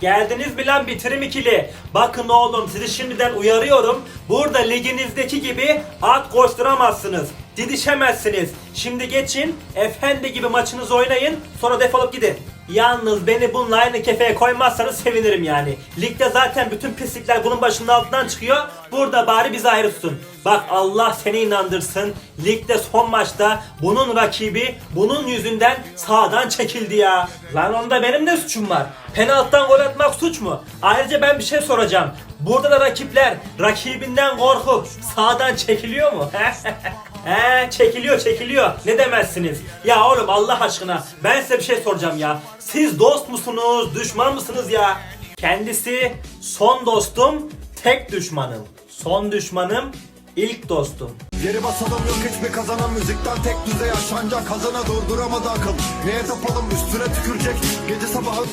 Geldiniz mi lan bitirim ikili? Bakın oğlum sizi şimdiden uyarıyorum. Burada liginizdeki gibi at koşturamazsınız. Didişemezsiniz. Şimdi geçin, efendi gibi maçınızı oynayın, sonra defolup gidin. Yalnız beni bununla aynı kefeye koymazsanız sevinirim yani. Ligde zaten bütün pislikler bunun başının altından çıkıyor. Burada bari bizi ayrı tutun. Bak Allah seni inandırsın. Ligde son maçta bunun rakibi bunun yüzünden sağdan çekildi ya. Lan onda benim ne suçum var? Penaltıdan gol atmak suç mu? Ayrıca ben bir şey soracağım. Burada da rakipler rakibinden korkup sağdan çekiliyor mu? He çekiliyor çekiliyor. Ne demezsiniz? Ya oğlum Allah aşkına ben size bir şey soracağım ya. Siz dost musunuz, düşman mısınız ya? Kendisi son dostum, tek düşmanım. Son düşmanım, ilk dostum. Geri basalım yok hiçbir kazanan müzikten tek düzey aşancak kazana durduramaz akıl Neye tapalım üstüne tükürecek gece sabahı